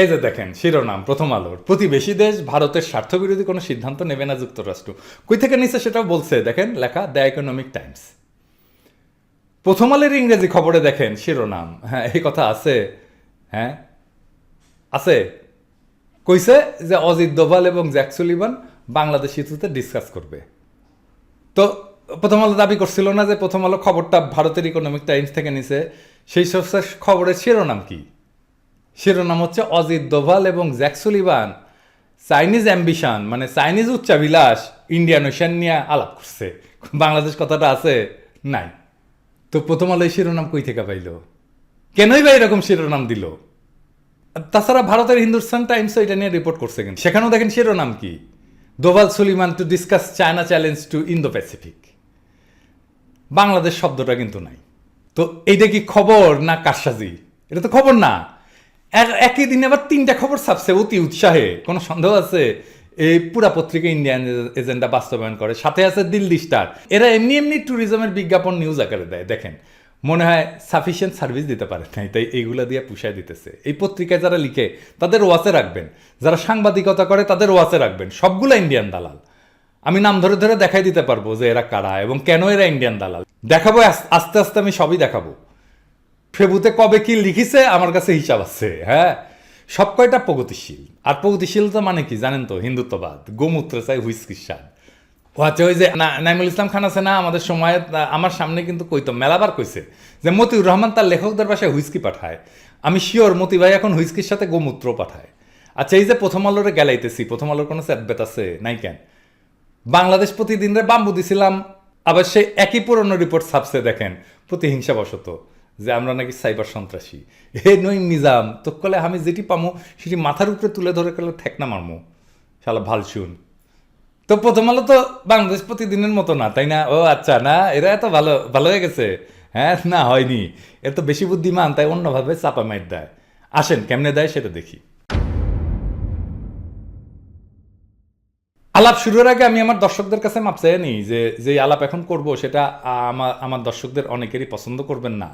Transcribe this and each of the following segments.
এই যে দেখেন, শিরোনাম, প্রথম আলোর। প্রতিবেশী দেশ ভারতের স্বার্থবিরোধী কোনো সিদ্ধান্ত নেবে না যুক্তরাষ্ট্র। কই থেকে নিচ্ছে সেটাও বলছে, দেখেন, লেখা দ্য ইকোনমিক টাইমস প্রথম আলোর ইংরেজি খবরে দেখেন, শিরোনাম। হ্যাঁ এই কথা আছে। হ্যাঁ আছে। কইছে যে অজিত দোভাল এবং জ্যাক সুলিবান বাংলাদেশ ইস্যুতে ডিসকাস করবে। তো প্রথম আলো দাবি করছিল না যে প্রথম আলো খবরটা ভারতের ইকোনমিক টাইমস থেকে নিছে। সেই সব খবরের শিরোনাম কি? শিরোনাম হচ্ছে অজিত দোভাল এবং জ্যাক সুলিভান। চাইনিজ অ্যাম্বিশন মানে চাইনিজ উচ্চাবিলাস ইন্ডিয়ান ওশান নিয়ে আলাপ করছে। বাংলাদেশ কথাটা আছে? নাই। তো প্রথম আলো শিরোনাম কই থেকে পাইল? কেনই বা এরকম শিরোনাম দিল? তাছাড়া ভারতের হিন্দুস্তান টাইমস এটা নিয়ে রিপোর্ট করছে কিন্তু। সেখানেও দেখেন শিরোনাম কি? Doval Sullivan to discuss China challenge to Indo Pacific Bangladesh শব্দটা কিন্তু নাই। তো এইটা কি খবর না কারসাজি? এটা তো খবর না। একই দিনে আবার তিনটা খবর ছাপছে অতি উৎসাহে। কোনো সন্দেহ আছে? এই পুরা পত্রিকা ইন্ডিয়ান এজেন্ডা বাস্তবায়ন করে। সাথে আছে দিল্লি স্টার। এরা এমনি এমনি ট্যুরিজমের বিজ্ঞাপন নিউজ আকারে দেয়। দেখেন, মনে হয় সাফিসিয়েন্ট সার্ভিস দিতে পারে নাই, তাই এইগুলা দিয়ে পুষায় দিতেছে। এই পত্রিকায় যারা লিখে, তাদের ওয়াচে রাখবেন। যারা সাংবাদিকতা করে, তাদের ওয়াচে রাখবেন। সবগুলা ইন্ডিয়ান দালাল। আমি নাম ধরে ধরে দেখাই দিতে পারব যে এরা কারা এবং কেন এরা ইন্ডিয়ান দালাল। দেখাবো, আস্তে আস্তে আমি সবই দেখাবো। ফেবুতে কবে কি লিখিছে, আমার কাছে হিসাব আছে হ্যাঁ? সব কয়টা প্রগতিশীল? আর প্রগতিশীলতা মানে কি, জানেন তো, হিন্দুত্ববাদ, গোমূত্র চাই হুইস্কির স্বাদ। ও আচ্ছা ওই যে নাইমুল ইসলাম খান আছে না, আমাদের সময় আমার সামনে কিন্তু কইতো, মেলাবার কইছে যে মতিউর রহমান তার লেখকদের বাসায় হুইস্কি পাঠায়। আমি শিওর মতি ভাই এখন হুইস্কির সাথে গোমূত্র পাঠায়। আচ্ছা এই যে প্রথম আলোরে গেলাইতেছি, প্রথম আলোর কোনো স্যাদবেত আছে? নাই কেন? বাংলাদেশ প্রতিদিন রে বাম্বু দিছিলাম, আবার সেই একই পুরনো রিপোর্ট ছাপছে, দেখেন প্রতিহিংসা বশত যে আমরা নাকি সাইবার সন্ত্রাসী। হে নই নিজাম তো কলে আমি যেটি পামো, সেটি মাথার উপরে তুলে ধরে কলে ঠেকনা মারমো। শালা ভালো শুন তো প্রথম আলো তো বাংলাদেশ প্রতিদিনের মতো না, তাই না? ও আচ্ছা না, এরা এত ভালো ভালো হয়ে গেছে। হ্যাঁ না, হয়নি। এর তো বেশি বুদ্ধিমান, তাই অন্যভাবে চাপা মাইট দেয়। আসেন, কেমনে দেয় সেটা দেখি। আলাপ শুরুর আগে আমি আমার দর্শকদের কাছে মাপ চাই নি যে যে আলাপ এখন করব, সেটা আমার আমার দর্শকদের অনেকেরই পছন্দ করবেন না।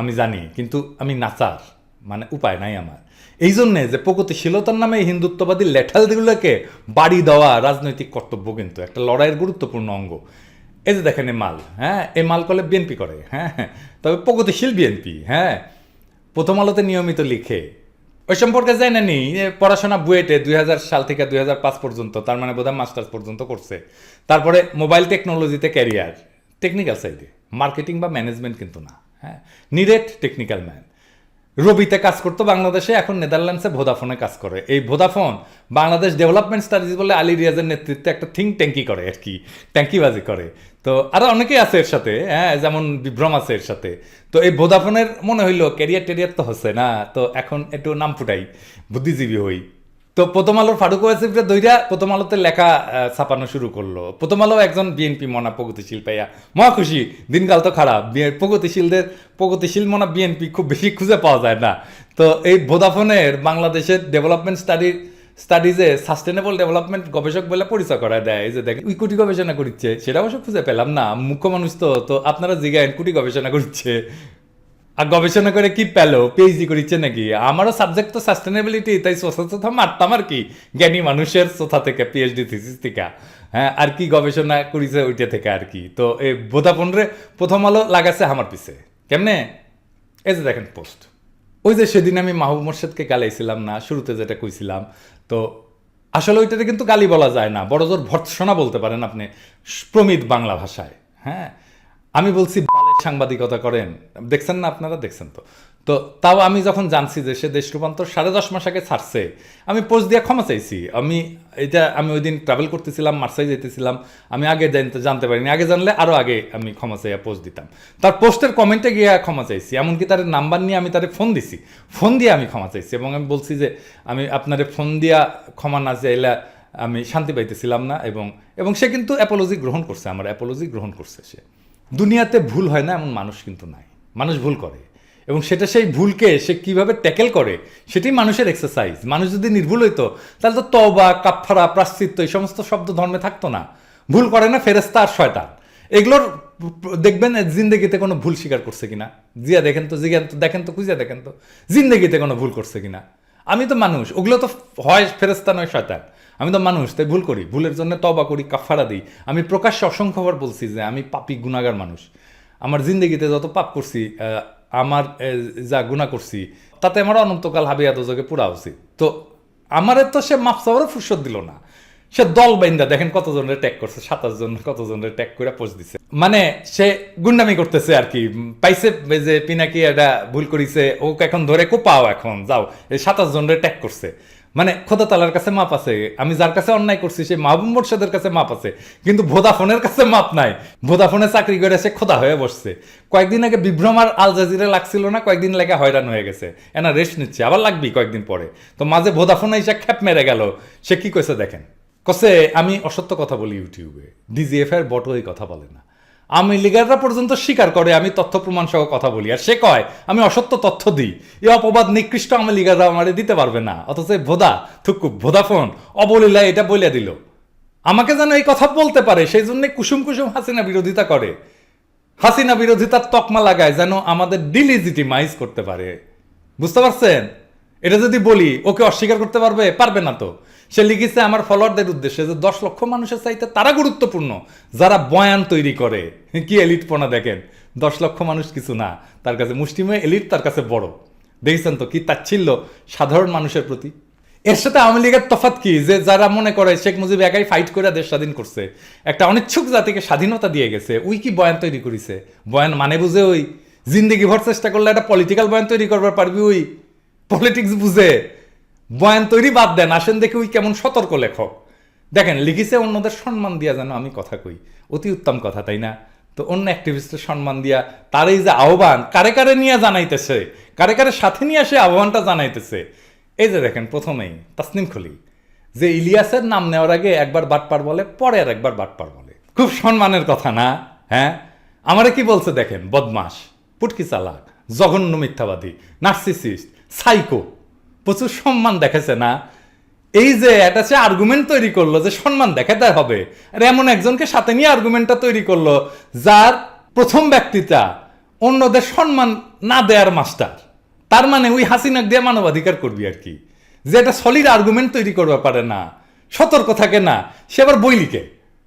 আমি জানি, কিন্তু আমি নাচার মানে উপায় নাই আমার। এই জন্যে যে প্রগতিশীলতার নামে হিন্দুত্ববাদী লেঠালগুলোকে বাড়ি দেওয়া রাজনৈতিক কর্তব্য কিন্তু একটা লড়াইয়ের গুরুত্বপূর্ণ অঙ্গ। এই যে দেখেন এই মাল হ্যাঁ? এই মাল করলে বিএনপি করে হ্যাঁ। তবে প্রগতিশীল বিএনপি হ্যাঁ? প্রথম আলোতে নিয়মিত লিখে। ওই সম্পর্কে জানে নি পড়াশোনা বুয়েটে দুই হাজার সাল থেকে দুই হাজার পাঁচ পর্যন্ত, তার মানে বোধহয় মাস্টার্স পর্যন্ত করছে। তারপরে মোবাইল টেকনোলজিতে ক্যারিয়ার টেকনিক্যাল সাইডে মার্কেটিং বা ম্যানেজমেন্ট কিন্তু না। হ্যাঁ। নিরেট টেকনিক্যাল ম্যান রবিতে কাজ করতো বাংলাদেশে, এখন নেদারল্যান্ডসে ভোদাফোনে কাজ করে। এই ভোদাফোন বাংলাদেশ ডেভেলপমেন্ট স্টাডিজ বলে আলী রিয়াজের নেতৃত্বে একটা থিঙ্ক ট্যাঙ্কি করে আর কি ট্যাঙ্কিবাজি করে। তো আরও অনেকেই আছে এর সাথে হ্যাঁ যেমন বিভ্রম আছে এর সাথে। তো এই ভোদাফোনের মনে হইল ক্যারিয়ার টেরিয়ার তো হচ্ছে না, তো এখন একটু নাম ফুটাই, বুদ্ধিজীবী হই। তো প্রথম আলোর ফারুক ওয়াসিফরে দইরা প্রথম আলোতে লেখা ছাপানো শুরু করল। প্রথম আলো একজন বিএনপি মনা প্রগতিশীল পাইয়া। মহা খুশি, দিনকাল তো খারাপ। প্রগতিশীলদের, প্রগতিশীল মনা বিএনপি খুব বেশি খুঁজে পাওয়া যায় না। তো এই ভোদাফোনের বাংলাদেশের ডেভেলপমেন্ট স্টাডি স্টাডিজে সাস্টেনেবল ডেভেলপমেন্ট গবেষক বলে পরিচয় করা দেয়। যে দেখ উই কুটি গবেষণা করছে সেটা অবশ্য খুঁজে পেলাম না। মুখ্য মানুষ তো তো আপনারা জিগায়েন, কুটি গবেষণা করছে আর গবেষণা করে কি পেল? পিএইচডি করিচ্ছে নাকি? আমারও সাবজেক্ট তো সাস্টেনেবিলিটি তাই সোথা সোথা মারতাম আর কি। জ্ঞানী মানুষের সোথা থেকে পিএইচডি থিসিস থেকে। হ্যাঁ আর কি গবেষণা করিছে ওইটা থেকে আর কি। তো এই রে প্রথম আলো লাগাছে আমার পিছে। কেমনে? এই যে দেখেন পোস্ট ওই যে সেদিন আমি মাহবুব মোর্শেদকে গালাইছিলাম না, শুরুতে যেটা কইছিলাম, তো আসলে ওইটাতে কিন্তু গালি বলা যায় না। বড় জোর ভর্ৎসনা বলতে পারেন আপনি, প্রমিত বাংলা ভাষায়। হ্যাঁ আমি বলছি সাংবাদিকতা করেন। দেখছেন না আপনারা? দেখছেন তো। তো তাও আমি যখন জানছি যে সে দেশ রূপান্তর সাড়ে দশ মাস আগে ছাড়ছে, আমি পোস্ট দিয়ে ক্ষমা চাইছি। আমি এটা, আমি ওই দিন ট্রাভেল করতেছিলাম মার্সাই যেতেছিলাম। আমি আগে জানতে জানতে পারিনি। আগে জানলে আরও আগে আমি ক্ষমা চাইয়া পোস্ট দিতাম। তার পোস্টের কমেন্টে গিয়ে ক্ষমা চাইছি। এমনকি তার নাম্বার নিয়ে আমি তারে ফোন দিছি। ফোন দিয়ে আমি ক্ষমা চাইছি এবং আমি বলছি যে, আমি আপনারে ফোন দিয়া ক্ষমা না চাইলে আমি শান্তি পাইতেছিলাম না এবং এবং সে কিন্তু অ্যাপোলজি গ্রহণ করছে, আমার অ্যাপোলজি গ্রহণ করছে সে। দুনিয়াতে ভুল হয় না, এমন মানুষ কিন্তু নাই। মানুষ ভুল করে। এবং সেটা সেই ভুলকে সে কীভাবে ট্যাকেল করে, সেটাই মানুষের এক্সারসাইজ মানুষ যদি নির্ভুল হইতো, তাহলে তো তবা কাফারা প্রাশ্চিত্য এই সমস্ত শব্দ ধর্মে থাকতো না। ভুল করে না ফেরেস্তা আর শয়তান। এগুলোর দেখবেন জিন্দগিতে কোনো ভুল স্বীকার করছে কিনা? জিয়া দেখেন তো জিজ্ঞান তো দেখেন তো, খুঁজিয়া দেখেন তো। জিন্দগিতে কোনো ভুল করছে কিনা? আমি তো মানুষ, ওগুলো তো হয় ফেরেস্তা নয় শয়তান। আমি তো মানুষ, তাই ভুল করি। ভুলের জন্য তবা করি কাফারা দিই। আমি প্রকাশ্যে অসংখ্যবার বলছি যে আমি পাপি গুণাগার মানুষ। আমার জিন্দগিতে যত পাপ করছি আমার যা গুণা করছি, তাতে আমার অনন্তকাল হাবিয়া দোজকে পুরা উচিত তো আমার তো সে মাফ ফুরসত দিল না। সে দল বাইন্দা, দেখেন কতজনের ট্যাগ করছে সাতাশ জন কতজনের ট্যাগ করে পোস্ট দিছে। মানে সে গুন্ডামি করতেছে আর কি, পাইছে যে পিনাকি এটা ভুল করিছে, ওকে এখন ধরে কোপাও এখন, যাও, এই সাতাশ জনের ট্যাগ করছে। মানে খোদা তালার কাছে মাপ আছে, আমি যার কাছে অন্যায় করছি সেই মাহবুব মোর্শেদের কাছে মাপ আছে, কিন্তু ভোদাফোনের কাছে মাপ নাই। ভোদাফোনে চাকরি করে সে খোদা হয়ে বসছে। কয়েকদিন আগে বিভ্রমার আল জাজিরে লাগছিল না, কয়েকদিন লেগে হয়রান হয়ে গেছে। এনা রেস্ট নিচ্ছে, আবার লাগবি কয়েকদিন পরে। তো মাঝে ভোদাফোনে এসে খ্যাপ মেরে গেল, সে কি কইছে দেখেন? কসে, আমি অসত্য কথা বলি ইউটিউবে। ডিজিএফ এর বটো এই কথা বলে না। আমি লিগাররা পর্যন্ত স্বীকার করে, আমি তথ্য প্রমাণ সহ কথা বলি। আর সে কয়, আমি অসত্য তথ্য দিই। এই অপবাদ নিকৃষ্ট আমি লিগাররা আমারে দিতে পারবে না। অথচ ভোদা থুকু ভোদাফোন, অবলীলা এটা বলে দিল। আমাকে যেন এই কথা বলতে পারে, সেই জন্য কুসুম কুসুম হাসিনা বিরোধিতা করে। হাসিনা বিরোধিতার তকমা লাগায় যেন আমাদের ডিলিজিটিমাইজ করতে পারে। বুঝতে পারছেন? এটা যদি বলি, ওকে অস্বীকার করতে পারবে? পারবে না তো। সে লিখেছে আমার ফলোয়ারদের উদ্দেশ্যে যে দশ লক্ষ মানুষের চাইতে তারা গুরুত্বপূর্ণ, যারা বয়ান তৈরি করে। কি এলিটপনা দেখেন? দশ লক্ষ মানুষ কিছু না। তার কাছে মুষ্টিময় এলিট তার কাছে বড়। দেখেছেন তো কি তাচ্ছিল্য সাধারণ মানুষের প্রতি? এর সাথে আওয়ামী লীগের তফাৎ কি? যে যারা মনে করে শেখ মুজিব একাই ফাইট করে দেশ স্বাধীন করছে, একটা অনিচ্ছুক জাতিকে স্বাধীনতা দিয়ে গেছে, উই কি বয়ান তৈরি করিছে? বয়ান মানে বুঝে ওই? জিন্দিগি ভর চেষ্টা করলে একটা পলিটিক্যাল বয়ান তৈরি করবার পারবি ওই পলিটিক্স বুঝে। বয়ান তৈরি বাদ দেন, আসেন দেখে ওই কেমন সতর্ক লেখক। দেখেন, লিখিছে অন্যদের সম্মান দিয়া যেন আমি কথা কই। অতি উত্তম কথা, তাই না? তো অন্য অ্যাক্টিভিস্টের সম্মান দিয়া তার এই যে আহ্বান কারে কারে নিয়ে জানাইতেছে? কারে কারে সাথে নিয়ে সে আহ্বানটা জানাইতেছে? এই যে দেখেন, প্রথমেই তাসনিম খলিল যে ইলিয়াসের নাম নেওয়ার আগে একবার বাটপার বলে, পরে আর একবার বাটপার বলে। খুব সম্মানের কথা না? হ্যাঁ? আমারে কি বলছে দেখেন বদমাস পুটকি চালাক, জঘন্য মিথ্যাবাদী, নার্সিসিস্ট, সাইকো। প্রচুর সম্মান দেখেছে না। এই যে একটা সে আর্গুমেন্ট তৈরি করল যে সম্মান দেখাতে হবে। আর এমন একজনকে সাথে নিয়ে আর্গুমেন্টটা তৈরি করল, যার প্রথম ব্যক্তিটা অন্যদের সম্মান না দেয়ার মাস্টার তার মানে ওই হাসিনাক দিয়ে মানবাধিকার করবি আর কি। যে এটা সলিড আর্গুমেন্ট তৈরি করবে পারে না। সতর্ক থাকে না। সে আবার বই লিখে।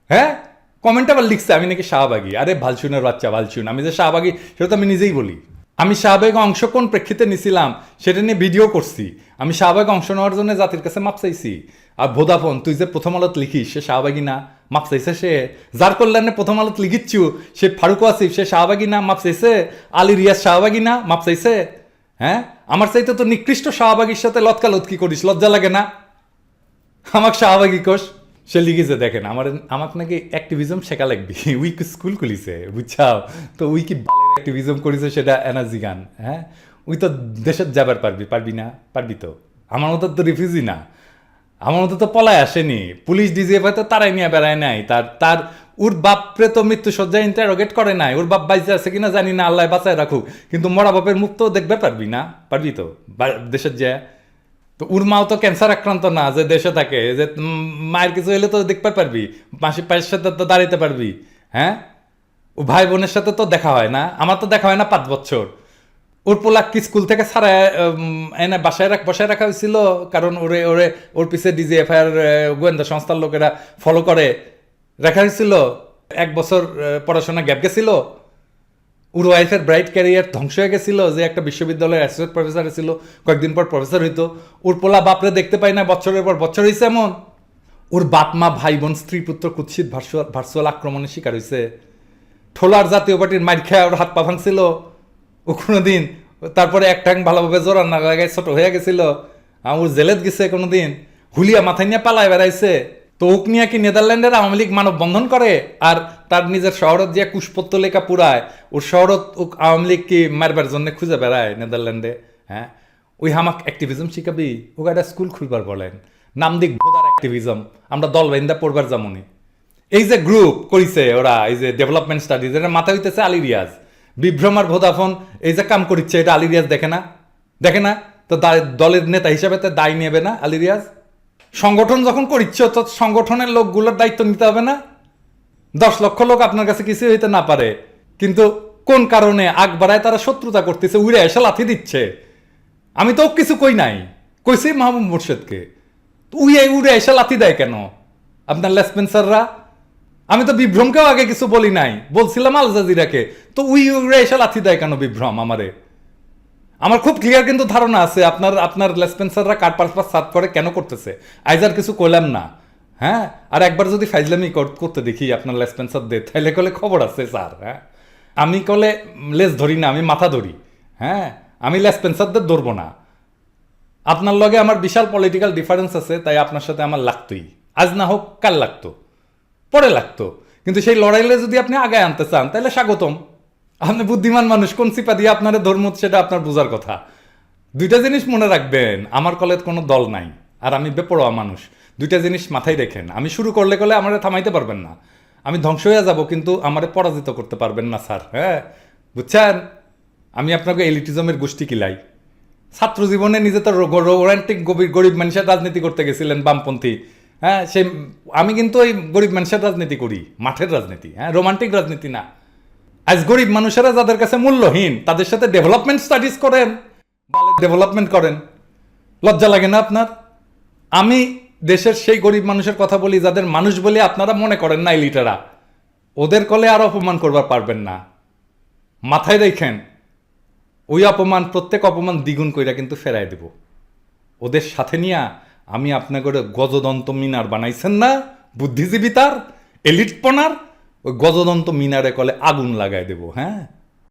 হ্যাঁ? কমেন্ট আবার লিখছে, আমি নাকি শাহবাগী। আরে ভালচুনের বাচ্চা ভালচুন আমি যে শাহবাগী, সেটা তো আমি নিজেই বলি। আমি শাহবাগ অংশ কোন প্রেক্ষিতে নিছিলাম সেটা নিয়ে ভিডিও করছি। আমি শাহবাগ অংশ নেওয়ার জন্য জাতির কাছে মাপ চাইছি। আর ভোদাফোন, তুই যে প্রথম আলোত লিখিস, সে শাহবাগী না, মাপ চাইছে সে। যার কল্যাণে প্রথম আলোত লিখিচ্ছু, সে ফারুক আসিফ সে শাহবাগী না, মাপ চাইছে। আলী রিয়াজ শাহবাগী না, মাপ চাইছে। হ্যাঁ? আমার চাইতে তো নিকৃষ্ট শাহবাগীর সাথে লতকালতকি করিস, লজ্জা লাগে না? আমাকে শাহবাগী কোষ? সে লিখেছে, দেখেন, আমার আমাকে নাকি অ্যাক্টিভিজম শেখা লাগবে। উই কি স্কুল খুলিছে, বুঝছাও? তো উই কি বালের অ্যাক্টিভিজম করেছে সেটা এনার্জি গান হ্যাঁ? উই তো দেশের যাবার পারবি পারবি না, পারবি তো। আমার মতো তো রিফিউজি না। আমার মতো তো পলায় আসেনি। পুলিশ ডিজিএফ তো তারাই নিয়ে বেড়ায় নাই। তার তার, ওর বাপরে তো মৃত্যু সজ্জায় ইন্টারোগেট করে নাই। ওর বাপ বাইজে আছে কিনা জানি না, আল্লাহ বাঁচায় রাখুক। কিন্তু মরা বাপের মুখ তো দেখবে পারবি না? পারবি তো? দেশের যে, তো ওর মাও তো ক্যান্সার আক্রান্ত না, যে দেশে থাকে। যে মায়ের কিছু হলে তো দেখতে পারবি। মাসি পায়ের সাথে তো দাঁড়াইতে পারবি হ্যাঁ? ও ভাই বোনের সাথে তো দেখা হয় না। আমার তো দেখা হয় না পাঁচ বছর। ওর পোলাক কি স্কুল থেকে ছাড়া এনে বাসায় রাখ বসায় রাখা হয়েছিল। কারণ ওরে ওরে, ওর পিছে ডিজিএফআইআর গোয়েন্দা সংস্থার লোকেরা ফলো করে। রাখা হয়েছিল। এক বছর পড়াশোনা গ্যাপ গেছিল। ওর ওয়াইফের ব্রাইট ক্যারিয়ার ধ্বংস হয়ে গেছিল যে একটা বিশ্ববিদ্যালয়ের অ্যাসোসিয়েট প্রফেসর ছিল। কয়েকদিন পর প্রফেসর হইতো। ওর পোলা বাপরে দেখতে পাই না, বছরের পর বছর হয়েছে এমন। ওর বাপ মা ভাই বোন স্ত্রী পুত্র কুৎসিত ভার্চুয়াল ভার্চুয়াল আক্রমণের শিকার হয়েছে ঠোলার জাতীয় পার্টির মাইর খেয়ে ওর হাত পা ভাঙছিল। ও কোনোদিন তারপরে এক ট্যাং ভালোভাবে জোরা না লাগায় ছোট হয়ে গেছিল। আমার জেলেত গেছে কোনোদিন। হুলিয়া মাথায় নিয়ে পালায় বেড়াইছে। তো ওক নিয়ে কি নেদারল্যান্ডের আওয়ামী লীগ মানব বন্ধন করে? আর তার নিজের শহরত যে কুশপত্র লেখা পুরায়, ওর শহরত আওয়ামী লীগ কি মারবার জন্য খুঁজে বেড়ায় নেদারল্যান্ডে? হ্যাঁ? ওই হামাক অ্যাক্টিভিজম শিখাবি? ওকে একটা স্কুল খুলবার বলেন। নাম দিক ভোদার অ্যাক্টিভিজম আমরা দল বাইন্দা পড়বার যেমনই এই যে গ্রুপ করিছে ওরা, এই যে ডেভেলপমেন্ট স্টাডিজ এটা মাথা হইতেছে আলী রিয়াজ বিভ্রমার ভোদাফোন, এই যে কাম করিচ্ছে, এটা আলী রিয়াজ দেখে না? দেখে না? তো দলের নেতা হিসাবে তো দায় নেবে না আলী রিয়াজ সংগঠন যখন করিচ্ছ, তো সংগঠনের লোকগুলোর দায়িত্ব নিতে হবে না? দশ লক্ষ লোক আপনার কাছে কিছু হইতে না পারে। কিন্তু কোন কারণে আগ বাড়ায় তারা শত্রুতা করতেছে, উড়ে এসে লাথি দিচ্ছে? আমি তো কিছু কই নাই। কইছি মাহবুব মুর্শেদকে। তো উই এই উড়ে এসে লাথি দেয় কেন? আপনার লেসপেন্সাররা? আমি তো বিভ্রমকেও আগে কিছু বলি নাই। বলছিলাম আল জাজিরাকে, তো উই উড়ে এসে লাথি দেয় কেন বিভ্রম আমারে? আমার খুব ক্লিয়ার কিন্তু ধারণা আছে, আপনার আপনার লেসপেন্সাররা কার পারপাস সাত করে কেন করতেছে? আইজার কিছু কইলাম না। হ্যাঁ? আর একবার যদি ফাইজলামি করতে দেখি আপনার লেসপেন্সার দে তাহলে কলে খবর আছে স্যার হ্যাঁ? আমি কলে লেস ধরি না, আমি মাথা ধরি হ্যাঁ? আমি লেসপেন্সারদের ধরবো না। আপনার লগে আমার বিশাল পলিটিক্যাল ডিফারেন্স আছে, তাই আপনার সাথে আমার লাগতোই। আজ না হোক, কাল লাগতো। পরে লাগতো। কিন্তু সেই লড়াইলে যদি আপনি আগে আনতে চান, তাহলে স্বাগতম। আপনি বুদ্ধিমান মানুষ, কোন সিপা দিয়ে আপনার ধর্ম, সেটা আপনার বোঝার কথা। দুইটা জিনিস মনে রাখবেন, আমার কলেজ কোনো দল নাই, আর আমি বেপরোয়া মানুষ। দুইটা জিনিস মাথায় রেখেন, আমি শুরু করলে করলে আমার থামাইতে পারবেন না। আমি ধ্বংস হয়ে যাব, কিন্তু আমারে পরাজিত করতে পারবেন না, স্যার হ্যাঁ? বুঝছেন? আমি আপনাকে এলিটিজমের গোষ্ঠী কিলাই। ছাত্র জীবনে নিজে তো রোমান্টিক গভীর গরিব মানুষের রাজনীতি করতে গেছিলেন বামপন্থী। হ্যাঁ সে আমি কিন্তু ওই গরিব মানুষের রাজনীতি করি, মাঠের রাজনীতি হ্যাঁ রোমান্টিক রাজনীতি না। আজ গরিব মানুষেরা যাদের কাছে মূল্যহীন, তাদের সাথে ডেভেলপমেন্ট স্টাডিজ করেন ডেভেলপমেন্ট করেন। লজ্জা লাগে না আপনার? আমি দেশের সেই গরিব মানুষের কথা বলি, যাদের মানুষ বলে আপনারা মনে করেন না লিটারা। ওদের কলে আর অপমান করবার পারবেন না। মাথায় রেখেন, ওই অপমান, প্রত্যেক অপমান দ্বিগুণ কইরা কিন্তু ফেরাই দেব। ওদের সাথে নিয়ে আমি আপনাকে গজদন্ত মিনার বানাইছেন না? বুদ্ধিজীবী তার? এলিটপনার? ওই গজদন্ত মিনারে কলে আগুন লাগাই দেব হ্যাঁ?